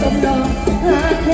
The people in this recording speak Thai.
สมดอกหาเท